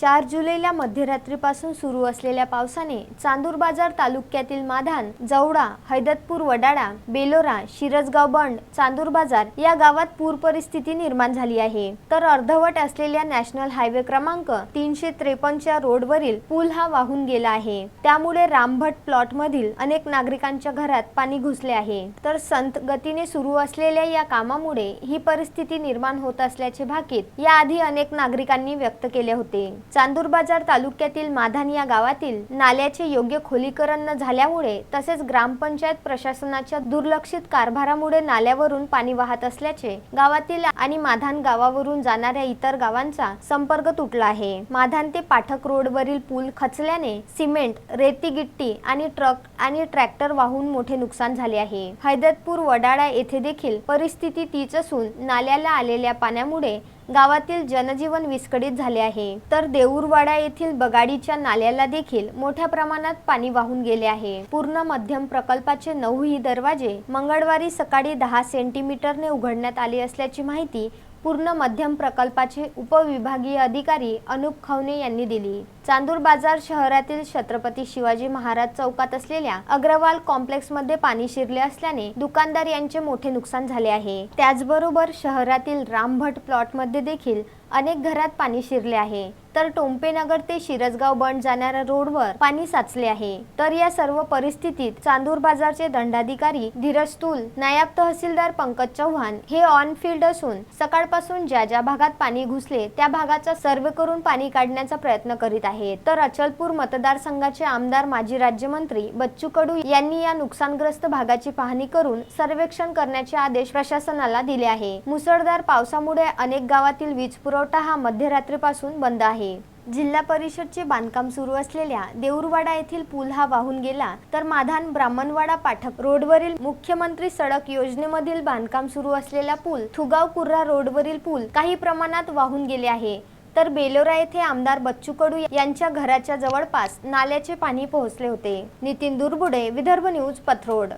चार जुलैला मध्यरात्रीपासून सुरू असलेल्या पावसाने चांदूर बाजार तालुक्यातील माधान जवडा हैदतपूर वडाळा बेलोरा शिरसगाव बंड चांदूर बाजार या गावात पूर परिस्थिती निर्माण झाली आहे. तर अर्धवट असलेल्या नॅशनल हायवे क्रमांक तीनशे त्रेपन्नच्या रोडवरील पूल हा वाहून गेला आहे. त्यामुळे रामभट प्लॉट मधील अनेक नागरिकांच्या घरात पाणी घुसले आहे. तर संत गतीने सुरू असलेल्या या कामामुळे ही परिस्थिती निर्माण होत असल्याचे भाकीत याआधी अनेक नागरिकांनी व्यक्त केले होते. चांदूर बाजार तालुक्यातील माधान या गावातील नाल्याचे योग्य खोलीकरण न झाल्यामुळे तसेच ग्रामपंचायत प्रशासनाच्या दुर्लक्षित कारभारामुळे नाल्यावरून पाणी वाहत असल्याचे गावातील आणि माधान गावावरून जाणाऱ्या इतर गावांचा संपर्क तुटला आहे. माधान ते पाठक रोडवरील पूल खचल्याने सिमेंट रेती गिट्टी आणि ट्रक आणि ट्रॅक्टर वाहून मोठे नुकसान झाले आहे. हैदतपूर वडाळा येथे देखील परिस्थिती तीच असून नाल्याला आलेल्या पाण्यामुळे गावातील जनजीवन विस्कळीत झाले आहे. तर देऊरवाडा येथील बगाडीच्या नाल्याला देखील मोठ्या प्रमाणात पाणी वाहून गेले आहे. पूर्ण मध्यम प्रकल्पाचे नऊही दरवाजे मंगळवारी सकाळी दहा सेंटीमीटरने उघडण्यात आले असल्याची माहिती पूर्ण मध्यम प्रकल्पाचे उपविभागीय अधिकारी अनुप खवने यांनी दिली. चांदूर बाजार शहरातील छत्रपती शिवाजी महाराज चौकात असलेल्या अग्रवाल कॉम्प्लेक्समध्ये पाणी शिरले असल्याने दुकानदार यांचे मोठे नुकसान झाले आहे. त्याचबरोबर शहरातील रामभट प्लॉटमध्ये देखील अनेक घरात पाणी शिरले आहे. तर टोंपेनगर ते शिरसगाव बंड जाणाऱ्या रोडवर पाणी साचले आहे. तर या सर्व परिस्थितीत चांदूर बाजारचे दंडाधिकारी धीरज तुल नायब तहसीलदार पंकज चव्हाण हे ऑन फील्ड असून सकाळपासून ज्या ज्या भागात पाणी घुसले त्या भागाचा सर्वे करून पाणी काढण्याचा प्रयत्न करीत आहेत तर अचलपूर मतदारसंघाचे आमदार माजी राज्यमंत्री बच्चू कडू यांनी या नुकसानग्रस्त भागाची पाहणी करून सर्वेक्षण करण्याचे आदेश प्रशासनाला दिले आहे. मुसळधार पावसामुळे अनेक गावातील वीज पुरवठा हा मध्यरात्रीपासून बंद आहे. जिल्हा परिषदचे बांधकाम सुरू असलेल्या देऊरवाडा येथील पूल हा वाहून गेला तर माधान ब्राह्मणवाडा पाठक रोडवरील मुख्यमंत्री सडक योजनेमधील बांधकाम सुरू असलेला पूल थुगाव कुर्रा रोडवरील पूल काही प्रमाणात वाहून गेले आहे. तर बेलोरा येथे आमदार बच्चू कडू यांच्या घराच्या जवळपास नाल्याचे पाणी पोहोचले होते. नितीन दुर्बुडे विदर्भ न्यूज पथरोड.